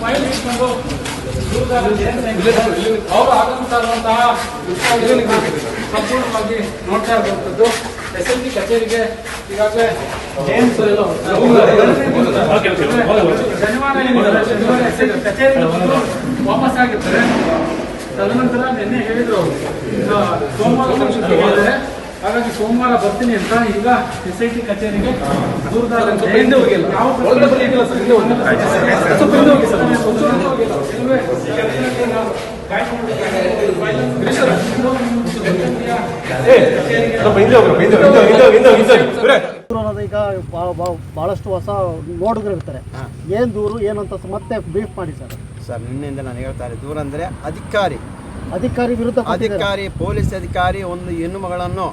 File ಇಟ್ಕೊಂಡು ಅವರು ಆಗಮಿಸ್ತಾ ಇರುವಂತಹ ಸಂಪೂರ್ಣವಾಗಿ ನೋಡ್ತಾ ಇರುವಂತದ್ದು ಎಸ್ ಎಲ್ ಸಿ ಕಚೇರಿಗೆ ಈಗಾಗಲೇ ಶನಿವಾರ ಶನಿವಾರ SLC ಕಚೇರಿಗೆ ಬಂದು ವಾಪಸ್ ಆಗಿರ್ತಾರೆ. ತದನಂತರ ನಿನ್ನೆ ಹೇಳಿದ್ರು ಅವರು. ಸೋಮವಾರ ಹಾಗಾಗಿ ಸೋಮವಾರ ಬರ್ತೀನಿ ಅಂತ ಈಗ ಎಸ್ ಐ ಟಿ ಕಚೇರಿಗೆ ಈಗ ಬಹಳಷ್ಟು ಹೊಸ ನೋಡಿದ್ರೆ ಇರ್ತಾರೆ ಏನ್ ದೂರು ಏನಂತ ಮತ್ತೆ ಬ್ರೀಫ್ ಮಾಡಿ ಸರ್. ಸರ್ ನಿನ್ನೆಯಿಂದ ನಾನು ಹೇಳ್ತಾ ಇದ್ದೆ ದೂರ ಅಂದರೆ ಅಧಿಕಾರಿ. ಅಧಿಕಾರಿ ವಿರುದ್ಧ ಅಧಿಕಾರಿ ಪೊಲೀಸ್ ಅಧಿಕಾರಿ ಒಂದು ಹೆಣ್ಣು ಮಗಳನ್ನು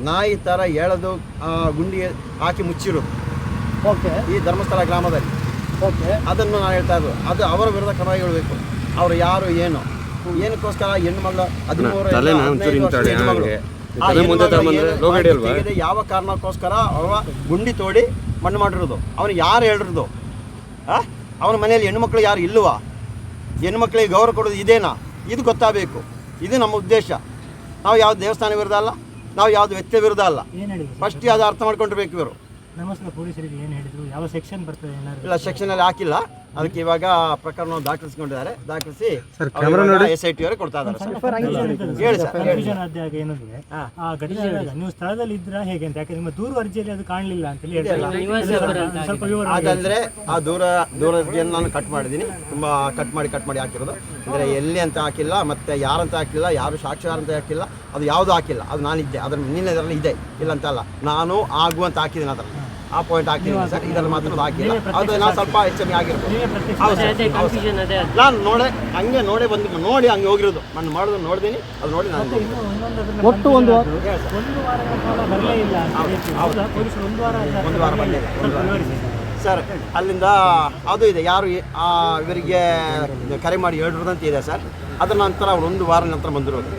ನಾಯಿ ಥರ ಎಳೆದು ಆ, ಗುಂಡಿ ಹಾಕಿ ಮುಚ್ಚಿರು. ಓಕೆ. ಈ ಧರ್ಮಸ್ಥಳ ಗ್ರಾಮದಲ್ಲಿ. ಓಕೆ. ಅದನ್ನು ನಾನು ಹೇಳ್ತಾ ಇದ್ದು ಅದು ಅವರ ವಿರುದ್ಧ ಕ್ರಮ ಹೇಳಬೇಕು. ಅವರು ಯಾರು ಏನು? ಏನಕ್ಕೋಸ್ಕರ ಹೆಣ್ಣು ಮಗಳ ಹದಿಮೂರು? ಯಾವ ಕಾರಣಕ್ಕೋಸ್ಕರ ಅವರ ಗುಂಡಿ ತೋಡಿ ಮಣ್ಣು ಮಾಡಿರೋದು? ಅವನು ಯಾರು ಹೇಳಿರೋದು? ಆ? ಅವನ ಮನೆಯಲ್ಲಿ ಹೆಣ್ಮಕ್ಳು ಯಾರು ಇಲ್ಲವಾ? ಹೆಣ್ಮಕ್ಳಿಗೆ ಗೌರವ ಕೊಡೋದು ಇದೇನಾ? ಇದು ಗೊತ್ತಾಗಬೇಕು. ಇದು ನಮ್ಮ ಉದ್ದೇಶ. ನಾವು ಯಾವ ದೇವಸ್ಥಾನ ವಿರುದ್ಧ ಅಲ್ಲ? ನಾವು ಯಾವ್ದು ವ್ಯಕ್ತಿ ವಿರುದ್ಧ ಅಲ್ಲ. ಫಸ್ಟ್ ಅದು ಅರ್ಥ ಮಾಡ್ಕೊಂಡಿರ್ಬೇಕು ಇವರು? ನಮಸ್ಕಾರ ಪೊಲೀಸರಿಗೆ ಏನು ಹೇಳಿದ್ರು? ಯಾವ ಸೆಕ್ಷನ್ ಬರ್ತದೆ ಇಲ್ಲ ಸೆಕ್ಷನ್ ಅಲ್ಲಿ ಹಾಕಿಲ್ಲ. ಅದಕ್ಕೆ ಇವಾಗ ಪ್ರಕರಣ ದಾಖಲಿಸಿಕೊಂಡಿದ್ದಾರೆ. ದಾಖಲಿಸಿ ಎಸ್ ಐ ಟಿ ಅವರೇ ಕೊಡ್ತಾ ಇದ್ದಾರೆ ಏನಂದ್ರೆ. ಆ ಘಟನೆ ನೀವು ಸ್ಥಳದಲ್ಲಿ ಇದ್ರ ಹೇಗೆ ಅಂತ? ಯಾಕೆ ನಿಮ್ಮ ದೂರ ಅರ್ಜಿಯಲ್ಲಿ ಅದು ಕಾಣಲಿಲ್ಲ ಅಂತ ಹೇಳಿ ಅದಂದ್ರೆ ಆ ದೂರ ದೂರ ನಾನು ಕಟ್ ಮಾಡಿದ್ದೀನಿ. ತುಂಬಾ ಕಟ್ ಮಾಡಿ ಕಟ್ ಮಾಡಿ ಹಾಕಿರೋದು. ಅಂದರೆ ಎಲ್ಲಿ ಅಂತ ಹಾಕಿಲ್ಲ ಮತ್ತೆ ಯಾರಂತ ಹಾಕಿಲ್ಲ ಯಾರು ಸಾಕ್ಷಿಗಾರ ಅಂತ ಹಾಕಿಲ್ಲ ಅದು ಯಾವುದು ಹಾಕಿಲ್ಲ. ಅದು ನಾನಿದ್ದೆ. ಅದ್ರ ಇದರಲ್ಲಿ ಇದೆ ಇಲ್ಲ ಅಂತ ಅಲ್ಲ ನಾನು ಆಗುವಂತ ಹಾಕಿದ್ದೀನಿ ಅದರಲ್ಲಿ. ಆ ಪಾಯಿಂಟ್ ಹಾಕಿದ್ದೀನಿ ಸರ್. ಇದರಲ್ಲಿ ಮಾತ್ರ ಅದು ಹಾಕಿಲ್ಲ. ಅದು ನಾನು ಸ್ವಲ್ಪ ಹೆಚ್ಚು ಆಗಿರ್ಬೋದು. ನಾನು ನೋಡೆ ಹಂಗೆ ನೋಡೇ ಬಂದು ನೋಡಿ ಹಂಗೆ ಹೋಗಿರೋದು. ನಾನು ಮಾಡೋದು ನೋಡಿದೀನಿ ಅದು ನೋಡಿ ನಾನು ಒಟ್ಟು ಒಂದು. ಒಂದು ವಾರದ ಕಾಲ ಬರಲೇ ಇಲ್ಲ. ಹೌದಾ ಪೊಲೀಸರು ಒಂದು ವಾರ ಆದ ಒಂದು ವಾರ ಬಂದಿದೆ. ಸರ್ ಅಲ್ಲಿಂದ ಅದು ಇದೆ ಯಾರು ಇವರಿಗೆ ಕರೆ ಮಾಡಿ ಹೇಳಿರೋದಂತ ಇದೆ ಸರ್. ಅದರ ನಂತರ ಅವ್ರು ಒಂದು ವಾರ ನಂತರ ಬಂದಿರೋದು.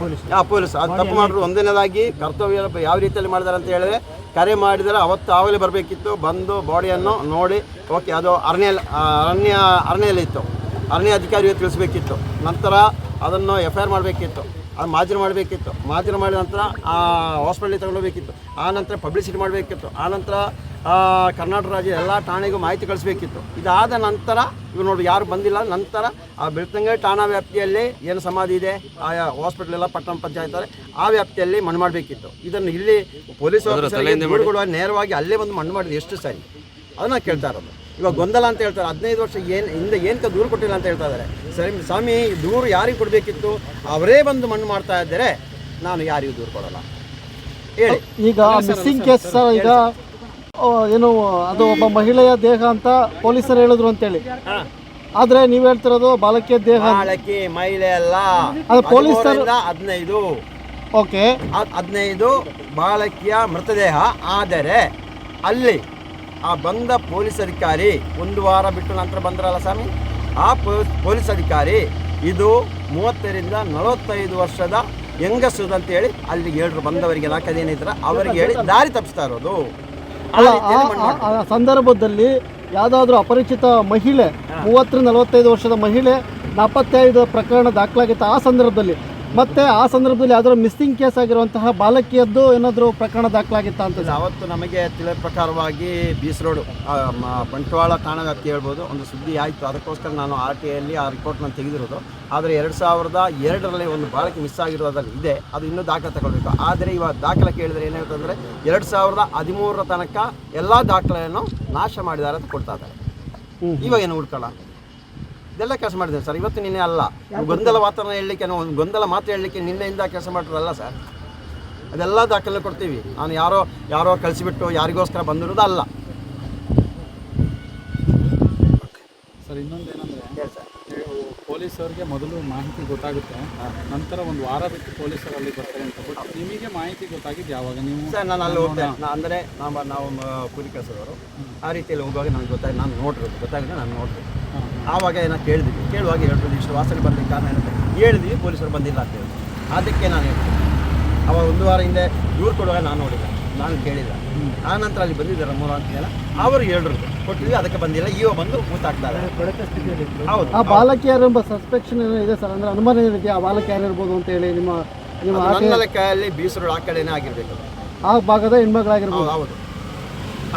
ಪೊಲೀಸ್ ಆ ಪೊಲೀಸ್. ಅದು ತಪ್ಪು ಮಾಡಿದ್ರು ಒಂದನೇದಾಗಿ ಕರ್ತವ್ಯ ಯಾವ ರೀತಿಯಲ್ಲಿ ಮಾಡಿದ್ದಾರೆ ಅಂತ ಹೇಳಿದ್ರೆ ಕರೆ ಮಾಡಿದರೆ ಅವತ್ತು ಆವಾಗಲೇ ಬರಬೇಕಿತ್ತು ಬಂದು ಬಾಡಿಯನ್ನು ನೋಡಿ ಓಕೆ ಅದು ಅರಣ್ಯ ಅರಣ್ಯ ಅರಣ್ಯದಲ್ಲಿತ್ತು. ಅರಣ್ಯ ಅಧಿಕಾರಿಗೆ ತಿಳಿಸ್ಬೇಕಿತ್ತು. ನಂತರ ಅದನ್ನು ಎಫ್ ಐ ಆರ್ ಮಾಡಬೇಕಿತ್ತು. ಅದು ಮಾಜರಿ ಮಾಡಬೇಕಿತ್ತು. ಮಾಜರಿ ಮಾಡಿದ ನಂತರ ಆ ಹಾಸ್ಪಿಟ್ಲಿಗೆ ತಗೊಳ್ಬೇಕಿತ್ತು. ಆ ನಂತರ ಪಬ್ಲಿಸಿಟಿ ಮಾಡಬೇಕಿತ್ತು. ಆ ನಂತರ ಕರ್ನಾಟಕ ರಾಜ್ಯ ಎಲ್ಲ ಠಾಣೆಗೂ ಮಾಹಿತಿ ಕಳಿಸ್ಬೇಕಿತ್ತು. ಇದಾದ ನಂತರ ಇವ್ರು ನೋಡಿ ಯಾರು ಬಂದಿಲ್ಲ ನಂತರ ಆ ಬೆಳ್ತಂಗಡಿ ಠಾಣಾ ವ್ಯಾಪ್ತಿಯಲ್ಲಿ ಏನು ಸಮಾಧಿ ಇದೆ ಆ ಹಾಸ್ಪಿಟಲ್ ಎಲ್ಲ ಪಟ್ಟಣ ಪಂಚಾಯತ್ ಆ ವ್ಯಾಪ್ತಿಯಲ್ಲಿ ಮಣ್ಣು ಮಾಡಬೇಕಿತ್ತು. ಇದನ್ನು ಇಲ್ಲಿ ಪೊಲೀಸ್ ನೇರವಾಗಿ ಅಲ್ಲೇ ಬಂದು ಮಣ್ಣು ಮಾಡಿದ್ರು ಎಷ್ಟು ಸರಿ? ಅದನ್ನ ಕೇಳ್ತಾ ಇರೋದು. ಇವಾಗ ಗೊಂದಲ ಅಂತ ಹೇಳ್ತಾರೆ. ಹದಿನೈದು ವರ್ಷ ಏನು ಹಿಂದೆ ಏನಕ್ಕೆ ದೂರು ಕೊಟ್ಟಿಲ್ಲ ಅಂತ ಹೇಳ್ತಾ ಇದ್ದಾರೆ. ಸರಿ ಸ್ವಾಮಿ ದೂರು ಯಾರಿಗೆ ಕೊಡಬೇಕಿತ್ತು? ಅವರೇ ಬಂದು ಮಣ್ಣು ಮಾಡ್ತಾ ಇದ್ದರೆ ನಾನು ಯಾರಿಗೂ ದೂರು ಕೊಡಲ್ಲ. ಹೇಳಿ. ಈಗ ಮಿಸ್ಸಿಂಗ್ ಕೇಸ್ ಸರ್ ಈಗ ಏನು ಅದು ಒಬ್ಬ ಮಹಿಳೆಯ ದೇಹ ಅಂತ ಪೊಲೀಸರು ಹೇಳಿದ್ರು ಅಂತೇಳಿ. ಆದ್ರೆ ನೀವ್ ಹೇಳ್ತಿರೋದು ಬಾಲಕಿಯ ದೇಹ ಬಾಲಕಿ ಮಹಿಳೆ ಅಲ್ಲ. ಅದು ಹದಿನೈದು. ಓಕೆ. ಹದಿನೈದು ಬಾಲಕಿಯ ಮೃತದೇಹ. ಆದರೆ ಅಲ್ಲಿ ಆ ಬಂದ ಪೊಲೀಸ್ ಅಧಿಕಾರಿ ಒಂದು ವಾರ ಬಿಟ್ಟು ನಂತರ ಬಂದ್ರಲ್ಲ ಸ್ವಾಮಿ? ಆ ಪೊಲೀಸ್ ಪೊಲೀಸ್ ಅಧಿಕಾರಿ ಇದು ಮೂವತ್ತರಿಂದ ನಲವತ್ತೈದು ವರ್ಷದ ಹೆಂಗಸು ಅಂತೇಳಿ ಅಲ್ಲಿ ಬಂದವರಿಗೆ ನಾಲ್ಕೈದು ಏನಿದ್ರ ಅವರಿಗೆ ಹೇಳಿ ದಾರಿ ತಪ್ಪಿಸ್ತಾ ಇರೋದು. ಆ ಸಂದರ್ಭದಲ್ಲಿ ಯಾವ್ದಾದ್ರು ಅಪರಿಚಿತ ಮಹಿಳೆ ಮೂವತ್ತರಿಂದ ನಲವತ್ತೈದು ವರ್ಷದ ಮಹಿಳೆ ನಾಪತ್ತೆಯಾದ ಪ್ರಕರಣ ದಾಖಲಾಗಿತ್ತು. ಆ ಸಂದರ್ಭದಲ್ಲಿ ಮತ್ತೆ ಆ ಸಂದರ್ಭದಲ್ಲಿ ಯಾವ್ದಾದ್ರು ಮಿಸ್ಸಿಂಗ್ ಕೇಸ್ ಆಗಿರುವಂತಹ ಬಾಲಕಿಯದ್ದು ಏನಾದರೂ ಪ್ರಕರಣ ದಾಖಲಾಗಿತ್ತ ಅಂತ ಅವತ್ತು ನಮಗೆ ತಿಳಿದ ಪ್ರಕಾರವಾಗಿ ಬೀಸ್ ರೋಡ್ ಬಂಟ್ವಾಳ ಠಾಣಾ ವ್ಯಾಪ್ತಿ ಹೇಳ್ಬೋದು. ಒಂದು ಸುದ್ದಿ ಆಯಿತು. ಅದಕ್ಕೋಸ್ಕರ ನಾನು ಆರ್ ಟಿ ಐಯಲ್ಲಿ ಆ ರಿಪೋರ್ಟ್ ನಾನು ತೆಗೆದಿರೋದು. ಆದರೆ ಎರಡು ಸಾವಿರದ ಎರಡರಲ್ಲಿ ಒಂದು ಬಾಲಕಿ ಮಿಸ್ ಆಗಿರೋದ್ರಲ್ಲಿ ಇದೆ. ಅದು ಇನ್ನೂ ದಾಖಲೆ ತಗೊಳ್ಬೇಕು. ಆದರೆ ಇವಾಗ ದಾಖಲೆ ಕೇಳಿದರೆ ಏನಾಗುತ್ತೆ ಅಂದರೆ ಎರಡು ಸಾವಿರದ ಹದಿಮೂರರ ತನಕ ಎಲ್ಲ ದಾಖಲೆಯನ್ನು ನಾಶ ಮಾಡಿದ್ದಾರೆ ಅಂತ ಕೊಡ್ತಾ ಇದ್ದಾರೆ. ಇವಾಗ ಏನು ಹುಡ್ಕೊಳ್ಳ ಇದೆಲ್ಲ ಕೆಲಸ ಮಾಡಿದ್ದೇನೆ ಸರ್. ಇವತ್ತು ನಿನ್ನೆ ಅಲ್ಲ. ಗೊಂದಲ ವಾತಾವರಣ ಹೇಳಲಿಕ್ಕೆ ಒಂದು ಗೊಂದಲ ಮಾತು ಹೇಳಲಿಕ್ಕೆ ನಿನ್ನೆಯಿಂದ ಕೆಲಸ ಮಾಡಿರೋದಲ್ಲ ಸರ್. ಅದೆಲ್ಲ ದಾಖಲೆ ಕೊಡ್ತೀವಿ. ನಾನು ಯಾರೋ ಯಾರೋ ಕಳಿಸಿಬಿಟ್ಟು ಯಾರಿಗೋಸ್ಕರ ಬಂದಿರೋದು ಅಲ್ಲ. ಸರ್ ಇನ್ನೊಂದೇನಂದ್ರೆ ಏನಂದರೆ ಪೊಲೀಸವ್ರಿಗೆ ಪೊಲೀಸರಿಗೆ ಮೊದಲು ಮಾಹಿತಿ ಗೊತ್ತಾಗುತ್ತೆ. ನಂತರ ಒಂದು ವಾರ ಬಿಟ್ಟು ಪೊಲೀಸರು ಅಲ್ಲಿ ಬರ್ತಾರೆ ಅಂತ. ಬಟ್ ನಿಮಗೆ ಮಾಹಿತಿ ಗೊತ್ತಾಗಿದ್ದು ಯಾವಾಗ? ನೀವು ಸರ್ ನಾನು ಅಲ್ಲಿ ಹೋಗ್ತೇನೆ. ಅಂದರೆ ನಾವು ನಾವು ಕೂಲಿ ಕೆಲಸದವರು ಆ ರೀತಿಯಲ್ಲಿ ಹೋಗುವಾಗ ನನಗೆ ಗೊತ್ತಾಗಿ ನಾನು ನೋಡಿರೋದು ಗೊತ್ತಾಗಿದೆ ನಾನು ನೋಡಿದೆ ಆವಾಗ ಏನೋ ಕೇಳಿದ್ವಿ. ಕೇಳುವಾಗ ಹೇಳ್ಬೋದು ಇಷ್ಟು ವಾಸನೆ ಬರಲಿಕ್ಕೆ ಕಾರಣ ಏನಂತ ಹೇಳಿದ್ವಿ ಪೊಲೀಸರು ಬಂದಿಲ್ಲ ಅಂತ ಹೇಳಿ ಅದಕ್ಕೆ ನಾನು ಹೇಳ್ತೀನಿ ಅವಾಗ ಒಂದು ವಾರ ಹಿಂದೆ ದೂರು ಕೊಡುವಾಗ ನಾನು ನೋಡಿಲ್ಲ ನಾನು ಕೇಳಿಲ್ಲ. ಆ ನಂತರ ಅಲ್ಲಿ ಬಂದಿದ್ದಾರೆ ಮೂರು ಅಂತ ಹೇಳ ಅವರು ಹೇಳಿದ್ರು. ಕೊಟ್ಟಿದ್ವಿ ಅದಕ್ಕೆ ಬಂದಿಲ್ಲ. ಈಗ ಬಂದು ಕೂತಾಕ್ತಾರೆ ಹೌದು. ಆ ಬಾಲಕಿ ಸಸ್ಪೆಕ್ಷನ್ ಎಂಬ ಸಸ್ಪೆಕ್ಷನ್ ಇದೆ ಸರ್? ಅಂದ್ರೆ ಅನುಮಾನ ಏನಿದೆ ಆ ಬಾಲಕಿ ಯಾರಿರ್ಬೋದು ಅಂತ ಹೇಳಿ ನಿಮ್ಮ ನಿಮ್ಮ ನನ್ನ ಲೆಕ್ಕದಲ್ಲಿ ಬೀಸರು ಆ ಕಡೆನೇ ಆಗಿರಬೇಕು. ಆ ಭಾಗದ ಹೆಣ್ಮಗಳಾಗಿರ್ಬೋದು. ಹೌದು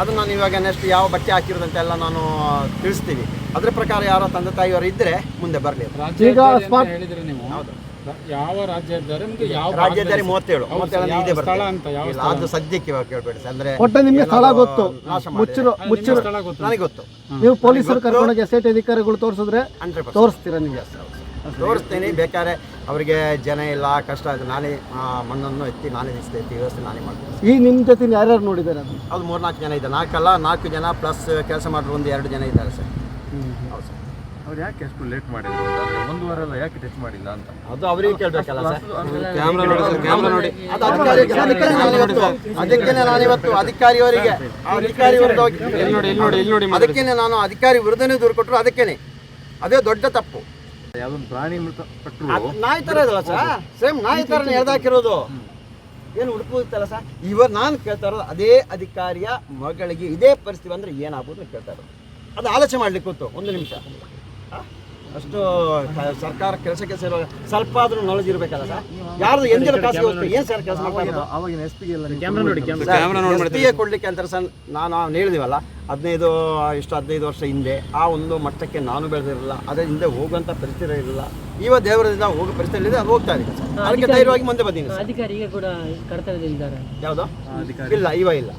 ಅದನ್ನು ಅದು ನಾನು ಇವಾಗ ನೆಕ್ಸ್ಟ್ ಯಾವ ಬಟ್ಟೆ ಹಾಕಿರೋದಂತೆಲ್ಲ ನಾನು ತಿಳಿಸ್ತೀವಿ ಅದ್ರ ಪ್ರಕಾರ ಯಾರೋ ತಂದೆ ತಾಯಿಯವರು ಇದ್ರೆ ಮುಂದೆ ಬರಲಿ ಈಗ ಸ್ಮಾರ್ಟ್ ಹೇಳಿದ್ರೆ ನೀವು? ಹೌದು. ಯಾವ ರಾಜ್ಯ ಯಾವ ಭಾಗದಲ್ಲಿ- ಮೂವತ್ತೇಳು. ಮೂವತ್ತೇಳು ಇದೇ ಬರ್ತದೆ ಅಂತ ಯಾವ ಇಲ್ಲ ಅದು ಸದ್ಯಕ್ಕೆ ಇವಾಗ ಕೇಳಬೇಡಿ ಅಂದ್ರೆ ಒಟ್ಟ ನಿಮಗೆ ಸ್ಥಳ ಗೊತ್ತು. ನಾಶ. ಮುಚ್ಚಿರೋ ಮುಚ್ಚಿರೋ ಸ್ಥಳ ಗೊತ್ತು. ನನಗೆ ಗೊತ್ತು. ನೀವು ಪೊಲೀಸರು ಕರ್ಕೊಂಡೋಗಿ ಎಸ್ ಐ ಟಿ ಅಧಿಕಾರಿಗಳು ತೋರಿಸಿದ್ರೆ ಹಂಡ್ರೆಡ್ ಪರ್ಸೆಂಟ್. ತೋರಿಸ್ತೀರಾ ನಿಮಗೆ? ತೋರಿಸ್ತೀನಿ. ಬೇಕಾದ್ರೆ ಅವರಿಗೆ ಜನ ಇಲ್ಲ ಕಷ್ಟ ಅದು ನಾನೇ ಆ, ಮಣ್ಣನ್ನು ಎತ್ತಿ ನಾನೇ ನಿಲ್ಲಿಸ್ತಾ ಎತ್ತಿ ವ್ಯವಸ್ಥೆ ನಾನೇ ಮಾಡ್ತೀನಿ. ಈ ನಿಮ್ಮ ಜೊತೆ ಯಾರ್ಯಾರು ನೋಡಿದ್ದಾರೆ? ಅದು ಅದು ಮೂರ್ನಾಲ್ಕು ಜನ ಇದೆ ನಾಲ್ಕಲ್ಲ ನಾಲ್ಕು ಜನ ಪ್ಲಸ್ ಕೆಲಸ ಮಾಡಿರೋ ಒಂದು ಎರಡು ಜನ ಇದ್ದಾರೆ ಸರ್. ಹೌದು. ಸರ್ ಅವ್ರು ಯಾಕೆ ಅಷ್ಟು ಲೇಟ್ ಮಾಡಿದ್ರು ಒಂದು ವಾರ ಎಲ್ಲ ಯಾಕೆ ಟಚ್ ಮಾಡಿಲ್ಲ ಅಂತ? ಅದು ಅವರಿಗೆ ಕೇಳಬೇಕಲ್ಲ ಸರ್. ಕ್ಯಾಮ್ರಾ ನೋಡಿ ಕ್ಯಾಮ್ರಾ ನೋಡಿ. ಅದು ಅದಕ್ಕೆ ನಾನಿವತ್ತು ಇವತ್ತು. ನಾನಿವತ್ತು ಅಧಿಕಾರಿಯವರಿಗೆ. ಅಧಿಕಾರಿ ವಿರುದ್ಧ ನೋಡಿ ಇಲ್ಲಿ ನೋಡಿ ಇಲ್ಲಿ ನೋಡಿ ಅದಕ್ಕೇನೆ ನಾನು ಅಧಿಕಾರಿ ವಿರುದ್ಧನೇ ದೂರು ಕೊಟ್ಟರು ಅದಕ್ಕೇನೆ. ಅದೇ ದೊಡ್ಡ ತಪ್ಪು. ಯಾವ್ದೊಂದು ಪ್ರಾಣಿ ಮೃತ ಪಟ್ಟರು ನಾಯಿ ತರ ಇದಲ್ಲ ಸರ್. ಸೇಮ್ ನಾಯಿ ತರ ಎಳ್ದಾಕಿರೋದು ಏನು ಹುಡುಕುತ್ತಲ್ಲ ಸರ್? ಇವಾಗ ನಾನು ಕೇಳ್ತಾ ಇರೋದು ಅದೇ ಅಧಿಕಾರಿಯ ಮಗಳಿಗೆ ಇದೇ ಪರಿಸ್ಥಿತಿ ಅಂದ್ರೆ ಏನಾಗ್ಬೋದು ಕೇಳ್ತಾ ಇರೋದು. ಅದು ಆಲೋಚನೆ ಮಾಡ್ಲಿಕ್ಕೆ ಗೊತ್ತು ಒಂದು ನಿಮಿಷ. ಅಷ್ಟು ಸರ್ಕಾರ ಕೆಲಸಕ್ಕೆ ಸೇರೋ ಸ್ವಲ್ಪ ಆದ್ರೂ ನಾಲೆಜ್ ಇರಬೇಕಲ್ಲ ಸರ್? ಯಾರ್ದು ಎಂದಿನ ಖಾಸಗಿ ಏನು ಸರ್ ಕೆಲಸ ಮಾಡ್ತಾ ಇರೋದು? ಅವಾಗಿನ ಎಸ್ ಪಿಗೆ ಎಲ್ಲ ನೋಡಿ ಕೊಡ್ಲಿಕ್ಕೆ ಅಂತ ಸರ್ ನಾನು ಹೇಳಿದಿವಲ್ಲ ಹದಿನೈದು ಇಷ್ಟು ಹದಿನೈದು ವರ್ಷ ಹಿಂದೆ ಆ ಒಂದು ಮಟ್ಟಕ್ಕೆ ನಾನು ಬೆಳೆದಿರಲಿಲ್ಲ. ಅದೇ ಹಿಂದೆ ಹೋಗುವಂಥ ಪರಿಸ್ಥಿತಿ ಇರಲಿಲ್ಲ. ಇವಾಗ ದೇವರದಿಂದ ಹೋಗೋ ಪರಿಸ್ಥಿತಿ ಇದೆ ಅದು ಹೋಗ್ತಾ ಇದೆ ಸರ್. ಅದಕ್ಕೆ ಧೈರ್ಯವಾಗಿ ಮುಂದೆ ಬಂದಿದ್ದೀನಿ ಸರ್. ಈಗ ಕೂಡ ಕರ್ತವ್ಯದಲ್ಲಿದ್ದಾರೆ ಯಾವುದು? ಇಲ್ಲ ಇವ ಇಲ್ಲ.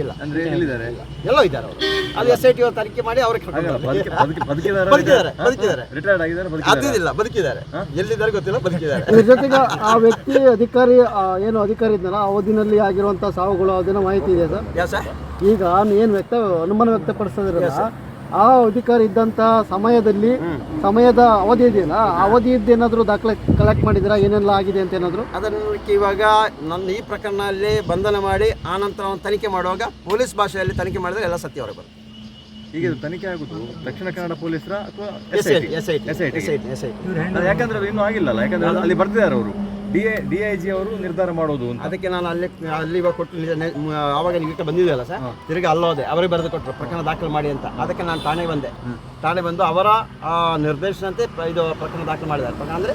ಇಲ್ಲ. ಅಂದ್ರೆ ಎಲ್ಲಿದ್ದಾರೆ? ಎಲ್ಲೋ ಇದ್ದಾರೆ ಅವರು. ಅದು ಎಸ್ ಐ ಟಿ ತನಿಖೆ ಮಾಡಿ ಅವ್ರಿಗೆ ಕರ್ಕೊಂಡು ಬದುಕಿ ಬದುಕಿ ಬದುಕಿದಾರ ಬದುಕಿದ್ದಾರೆ ಬದುಕಿದ್ದಾರೆ. ರಿಟೈರ್ಡ್ ಆಗಿದ್ದಾರೆ ಬದುಕಿದ್ದಾರೆ. ಅದಿಲ್ಲ ಬದುಕಿದ್ದಾರೆ. ಎಲ್ಲಿದ್ದಾರೆ ಗೊತ್ತಿಲ್ಲ ಬದುಕಿದ್ದಾರೆ. ಇದ್ರ ಜೊತೆಗೆ ಆ ವ್ಯಕ್ತಿ ಅಧಿಕಾರಿ ಆ, ಏನು ಅಧಿಕಾರಿ ಇದ್ನಲ್ಲ ಆ ಅವಧಿನಲ್ಲಿ ಆಗಿರುವಂತಹ ಸಾವುಗಳು ಅದನ್ನ ಮಾಹಿತಿ ಇದೆ ಸರ್? ಯಾ ಸರ್? ಈಗ ಏನು ವ್ಯಕ್ತ ಅನುಮಾನ ವ್ಯಕ್ತಪಡಿಸೋದಿರಲ್ಲ ಆ ಅಧಿಕಾರಿ ಇದ್ದಂತ ಸಮಯದಲ್ಲಿ ಸಮಯದ ಅವಧಿ ಇದೆಯಲ್ಲ ಆ ಅವಧಿಯದ್ದು ಏನಾದರೂ ದಾಖಲೆ ಕಲೆಕ್ಟ್ ಮಾಡಿದಿರಾ ಏನೆಲ್ಲ ಆಗಿದೆ ಅಂತ ಏನಾದರೂ? ಅದನ್ನು ಇವಾಗ ನನ್ನ ಈ ಪ್ರಕರಣದಲ್ಲಿ ಬಂಧನ ಮಾಡಿ ಆನಂತರ ಅವನು ತನಿಖೆ ಮಾಡುವಾಗ ಪೊಲೀಸ್ ಭಾಷೆಯಲ್ಲಿ ತನಿಖೆ ಮಾಡಿದ್ರೆ ಎಲ್ಲ ಸತ್ಯ ಹೊರಗೆ ಬರುತ್ತೆ. ಈಗ ಇದು ತನಿಖೆ ಆಗುದು ದಕ್ಷಿಣ ಕನ್ನಡ ಪೊಲೀಸರ ಅಥವಾ ಯಾಕಂದ್ರೆ ಅದು ಇನ್ನೂ ಆಗಿಲ್ಲಲ್ಲ ಯಾಕಂದ್ರೆ ಅಲ್ಲಿ ಬರ್ತಿದ್ದಾರೆ ಅವರು. D I D I G ಅವರು ನಿರ್ಧಾರ ಮಾಡೋದು ಅಂತ. ಅದಕ್ಕೆ ನಾನು ಅಲ್ಲಿ ಅಲ್ಲಿ ಇವಾಗ ಕೊಟ್ಟು ಆವಾಗ ನಿಮಗೆ ಬಂದಿದೆ ನೀವು ಬಂದಿದೆಯಲ್ಲ ಸರ್? ತಿರುಗಿ ಅಲ್ಲೋದೆ ಅವರೇ ಬರೆದು ಕೊಟ್ಟರು ಪ್ರಕರಣ ದಾಖಲು ಮಾಡಿ ಅಂತ. ಅದಕ್ಕೆ ನಾನು ಠಾಣೆ ಬಂದೆ. ಠಾಣೆ ಬಂದು ಅವರ ಆ, ನಿರ್ದೇಶನಂತೆ ಇದು ಪ್ರಕರಣ ದಾಖಲು ಮಾಡಿದ್ದಾರೆ. ಪ್ರಕರಣ ಅಂದರೆ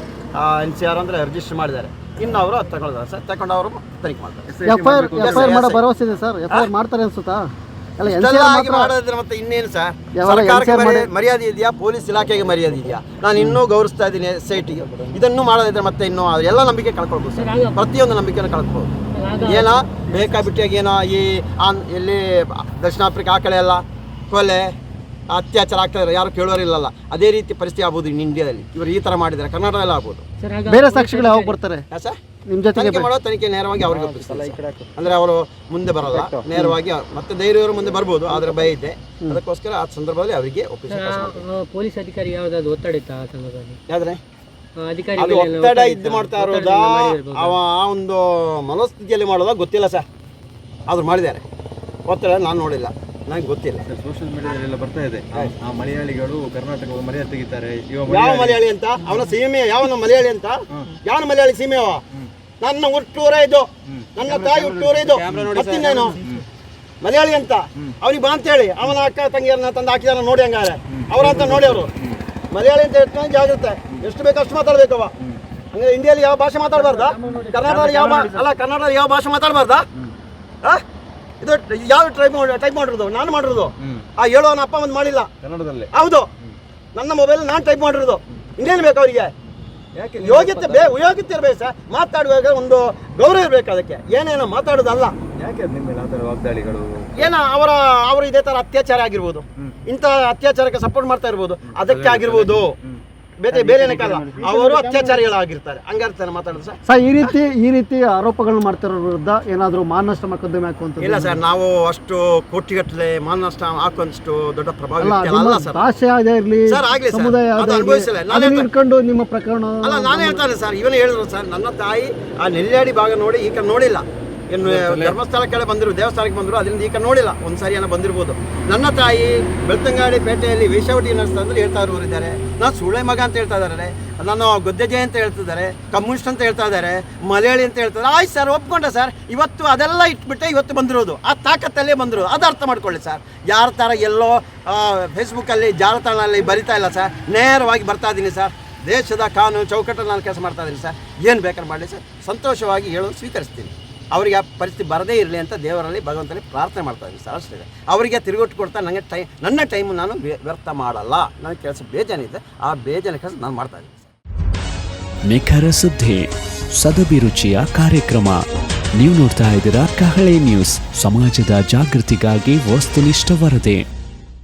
ಎನ್ ಸಿ ಆರ್ ಅಂದರೆ ರಿಜಿಸ್ಟರ್ ಮಾಡಿದ್ದಾರೆ. ಇನ್ನು ಅವರು ಅದು ತಗೊಳ್ತಾರೆ ಸರ್. ತಗೊಂಡು ಅವರು ತನಿಖೆ ಮಾಡ್ತಾರೆ. F I F I R ಮಾಡೋ ಭರವಸೆ ಇದೆ ಸರ್. ಎಫ್ ಐ ಆರ್ ಮಾಡ್ತಾರೆ ಅನ್ಸುತ್ತಾ? ಆಗಿ ಮಾಡೋದ್ರೆ ಮತ್ತೆ ಇನ್ನೇನು ಸರ್? ಸರ್ಕಾರಕ್ಕೆ ಮರ್ಯಾದೆ ಇದೆಯಾ? ಪೊಲೀಸ್ ಇಲಾಖೆಗೆ ಮರ್ಯಾದೆ ಇದೆಯಾ? ನಾನು ಇನ್ನೂ ಗೌರವಿಸ್ತಾ ಇದ್ದೀನಿ ಸೈಟಿಗೆ ಐ ಟಿಗೆ ಇದನ್ನು ಮಾಡೋದಿದ್ರೆ ಮತ್ತೆ ಇನ್ನೂ ಎಲ್ಲ ನಂಬಿಕೆ ಕಳ್ಕೊಳ್ಬೋದು ಸರ್. ಪ್ರತಿಯೊಂದು ನಂಬಿಕೆಯನ್ನು ಕಳ್ಕೊಬೋದು ಏನೋ ಬೇಕಾಬಿಟ್ಟಿಯಾಗಿ ಏನೋ ಈ ಆನ್ ಎಲ್ಲಿ ದಕ್ಷಿಣ ಆಫ್ರಿಕಾ ಆ ಕಡೆ ಎಲ್ಲ ಕೊಲೆ ಅತ್ಯಾಚಾರ ಆಗ್ತಾ ಯಾರು ಕೇಳೋರಿಲ್ಲಲ್ಲ ಅದೇ ರೀತಿ ಪರಿಸ್ಥಿತಿ ಆಗ್ಬೋದು ಇನ್ ಇಂಡಿಯಾದಲ್ಲಿ ಇವರು ಈ ತರ ಮಾಡಿದ್ರೆ ಕರ್ನಾಟಕದಲ್ಲಿ ಆಗ್ಬೋದು. ಬೇರೆ ಸಾಕ್ಷಿಗಳು ಯಾವಾಗ ಬರ್ತಾರೆ? ಸರ್? ನಿಮ್ಮ ಜೊತೆಗೆ ತನಿಖೆ ಮಾಡೋ ತನಿಖೆ ನೇರವಾಗಿ ಅವ್ರಿಗೆ ಒಪ್ಪಿಸ್ತಾರೆ ಸರ್. ಅಂದ್ರೆ ಅವರು ಮುಂದೆ ಬರಲ್ಲ. ನೇರವಾಗಿ ಮತ್ತೆ ಧೈರ್ಯವರು ಮುಂದೆ ಬರ್ಬೋದು ಆದ್ರೆ ಭಯ ಇದೆ. ಅದಕ್ಕೋಸ್ಕರ ಆ ಸಂದರ್ಭದಲ್ಲಿ ಅವರಿಗೆ ಒಪ್ಪಿಸಿ ಪೊಲೀಸ್ ಅಧಿಕಾರಿ ಯಾವ್ದಾದ್ರು ಒತ್ತಡ ಇತ್ತ ಆ ಸಂದರ್ಭದಲ್ಲಿ? ಯಾವ್ದ್ರೆ? ಆ ಅಧಿಕಾರಿ ಅದು ಒತ್ತಡ ಇದ್ದು ಮಾಡ್ತಾ ಇರೋದಾ? ಅವ ಆ ಒಂದು ಮನಸ್ಥಿತಿಯಲ್ಲಿ ಮಾಡೋದ? ಗೊತ್ತಿಲ್ಲ ಸರ್. ಆದ್ರೂ ಮಾಡಿದ್ದಾರೆ. ಒತ್ತಡ ನಾನು ನೋಡಿಲ್ಲ. ನನಗೆ ಗೊತ್ತಿಲ್ಲ. ಸೋಷಿಯಲ್ ಮೀಡಿಯಾದಲ್ಲಿ ಎಲ್ಲ ಬರ್ತಾ ಇದೆ. ಆ ಮಲಯಾಳಿಗಳು ಕರ್ನಾಟಕ ಮರ್ಯಾದೆ ತೆಗಿತಾರೆ. ಇವ ಯಾವ ಮಲಯಾಳಿ. ಅಂತ? ಅವನ ಸೀಮೆ ಯಾವನ ಮಲಯಾಳಿ ಅಂತ? ಯಾವನ ಮಲಯಾಳಿ ಸೀಮೆ ಅವ? ನನ್ನ ಹುಟ್ಟೂರೇ ಇದು. ನನ್ನ ತಾಯಿ ಹುಟ್ಟೂರೇ ಇದು. ಮತ್ತಿನ್ನೇನು ಮಲಯಾಳಿ ಅಂತ. ಅವ್ರಿಗೆ ಬಾ ಅಂತ ಹೇಳಿ ಅವನ ಅಕ್ಕ ತಂಗಿಯರನ್ನ ತಂದು ಹಾಕಿದಾರ ನೋಡಿ ಹಂಗಾರೆ. ಅವ್ರ ಅಂತ ನೋಡಿ ಅವರು. ಮಲಯಾಳಿ ಅಂತ ಹೇಳ್ತಾನೆ ಜಾಗ್ರತೆ. ಎಷ್ಟು ಬೇಕು ಅಷ್ಟು ಮಾತಾಡ್ಬೇಕವ ಹಂಗೆ ಇಂಡಿಯಲ್ಲಿ ಯಾವ ಭಾಷೆ ಮಾತಾಡಬಾರ್ದ? ಕರ್ನಾಟಕದಲ್ಲಿ ಯಾವ ಅಲ್ಲ ಕನ್ನಡದಲ್ಲಿ ಯಾವ ಭಾಷೆ ಮಾತಾಡಬಾರ್ದ? ಆ? ಇದು ಯಾವ ಟ್ರೈಪ್ ಟೈಪ್ ಮಾಡಿರೋದು? ನಾನು ಮಾಡಿರೋದು. ಆ ಹೇಳೋ ಅಪ್ಪ ಒಂದು ಮಾಡಿಲ್ಲ. ಕನ್ನಡದಲ್ಲಿ. ಹೌದು. ನನ್ನ ಮೊಬೈಲ್ ನಾನು ಟೈಪ್ ಮಾಡಿರೋದು. ಇನ್ನೇನು ಬೇಕು ಅವರಿಗೆ? ಯೋಗ್ಯತೆ ಬೇ ಯೋಗ್ಯತೆ ಇರಬೇಕು ಸರ್. ಮಾತಾಡುವಾಗ ಒಂದು ಗೌರವ ಇರಬೇಕು ಅದಕ್ಕೆ. ಏನೇನೋ ಮಾತಾಡೋದಲ್ಲ. ಯಾಕೆ ನಿಮ್ಮ ಮೇಲೆ ಆ ಥರ ವಾಗ್ದಾಳಿಗಳು? ಏನ ಅವರ ಅವರು ಇದೇ ತರ ಅತ್ಯಾಚಾರ ಆಗಿರ್ಬೋದು. ಇಂಥ ಅತ್ಯಾಚಾರಕ್ಕೆ ಸಪೋರ್ಟ್ ಮಾಡ್ತಾ ಇರ್ಬೋದು. ಅದಕ್ಕೆ ಆಗಿರ್ಬೋದು. ಬೇರೆ ಬೇರೆ ಅವರು ಅತ್ಯಾಚಾರಿಗಳಾಗಿರ್ತಾರೆ. ಹಂಗಾರ್ತಾರೆ ಮಾತಾಡೋದು ಸರ್. ಸರ್ ಈ ರೀತಿ ಈ ರೀತಿ ಆರೋಪಗಳನ್ನ ಮಾಡ್ತಿರೋ ವಿರುದ್ಧ ಏನಾದರೂ ಮಾನನಷ್ಟ ಮೊಕದ್ದಮೆ ಹಾಕುವಂತ ಇಲ್ಲ ಸರ್ ನಾವು ಅಷ್ಟು ಕೋಟಿಗಟ್ಟಲೆ ಮಾನನಷ್ಟ ಹಾಕುವಷ್ಟು ದೊಡ್ಡ ಪ್ರಭಾವ ಭಾಷೆ ಇರಲಿ. ಸಮುದಾಯ ಇಟ್ಕೊಂಡು ನಿಮ್ಮ ಪ್ರಕರಣ ಅಲ್ಲ ನಾನು ಹೇಳ್ತಾನೆ ಸರ್. ಇವನು ಹೇಳಿದ್ರು ಸರ್. ನನ್ನ ತಾಯಿ ಆ ನೆಲ್ಲಾಡಿ ಭಾಗ ನೋಡಿ ಈಗ ನೋಡಿಲ್ಲ. ಇನ್ನು ಧರ್ಮಸ್ಥಳ ಕಡೆ ಬಂದರು ದೇವಸ್ಥಾನಕ್ಕೆ ಬಂದರು ಅದರಿಂದ ಈಗ ನೋಡಿಲ್ಲ ಒಂದು ಸಾರಿ ಏನೋ ಬಂದಿರ್ಬೋದು. ನನ್ನ ತಾಯಿ ಬೆಳ್ತಂಗಾಡಿ ಪೇಟೆಯಲ್ಲಿ ವೇಷಾವಟಿ ನಡೆಸ್ತಾ ಅಂದ್ರೆ ಹೇಳ್ತಾ ಇರೋರು ಇದ್ದಾರೆ. ನಾನು ಸುಳೆ ಮಗ ಅಂತ ಹೇಳ್ತಾ ಇದ್ದಾರೆ. ನಾನು ಗೊದ್ದೆಜೆ ಅಂತ ಹೇಳ್ತಿದ್ದಾರೆ ಕಮ್ಯುನಿಸ್ಟ್ ಅಂತ ಹೇಳ್ತಾ ಇದ್ದಾರೆ ಮಲಯಾಳಿ ಅಂತ ಹೇಳ್ತಾರೆ ಆಯ್ತು ಸರ್ ಒಪ್ಕೊಂಡೆ ಸರ್. ಇವತ್ತು ಅದೆಲ್ಲ ಇಟ್ಬಿಟ್ಟೆ ಇವತ್ತು ಬಂದಿರೋದು. ಆ ತಾಕತ್ತಲ್ಲೇ ಬಂದರು. ಅದು ಅರ್ಥ ಮಾಡ್ಕೊಳ್ಳಿ ಸರ್. ಯಾರ ಥರ ಎಲ್ಲೋ ಫೇಸ್ಬುಕ್ಕಲ್ಲಿ ಜಾಲತಾಣದಲ್ಲಿ ಬರಿತಾ ಇಲ್ಲ ಸರ್. ನೇರವಾಗಿ ಬರ್ತಾ ಇದ್ದೀನಿ ಸರ್. ದೇಶದ ಕಾನೂನು ಚೌಕಟ್ಟಲ್ಲಿ ನಾನು ಕೆಲಸ ಮಾಡ್ತಾ ಇದ್ದೀನಿ ಸರ್. ಏನು ಬೇಕಾದ್ರೆ ಮಾಡಲಿ ಸರ್. ಸಂತೋಷವಾಗಿ ಹೇಳೋದು ಸ್ವೀಕರಿಸ್ತೀನಿ. ಅವರಿಗೆ ಆ ಪರಿಸ್ಥಿತಿ ಬರದೇ ಇರಲಿ ಅಂತ ದೇವರಲ್ಲಿ ಭಗವಂತನಲ್ಲಿ ಪ್ರಾರ್ಥನೆ ಮಾಡ್ತಾ ಇದ್ದೀನಿ ಸರ್ ಅವರಿಗೆ ತಿರುಗೊಟ್ಟು ಕೊಡ್ತಾ ನನಗೆ ಟೈ, ನನ್ನ ಟೈಮ್ ನಾನು ವ್ಯ- ವ್ಯರ್ಥ ಮಾಡಲ್ಲ. ನನ್ನ ಕೆಲಸ ಬೇಜಾನಿದೆ ಆ ಬೇಜಾನ ಕೆಲಸ ನಾನು ಮಾಡ್ತಾ ಇದ್ದೀನಿ. ನಿಖರ ಸುದ್ದಿ ಸದಭಿರುಚಿಯ ಕಾರ್ಯಕ್ರಮ. ನೀವು ನೋಡ್ತಾ ಇದ್ದೀರಾ ಕಹಳೆ ನ್ಯೂಸ್. ಸಮಾಜದ ಜಾಗೃತಿಗಾಗಿ ವಸ್ತುನಿಷ್ಠ ವರದಿ.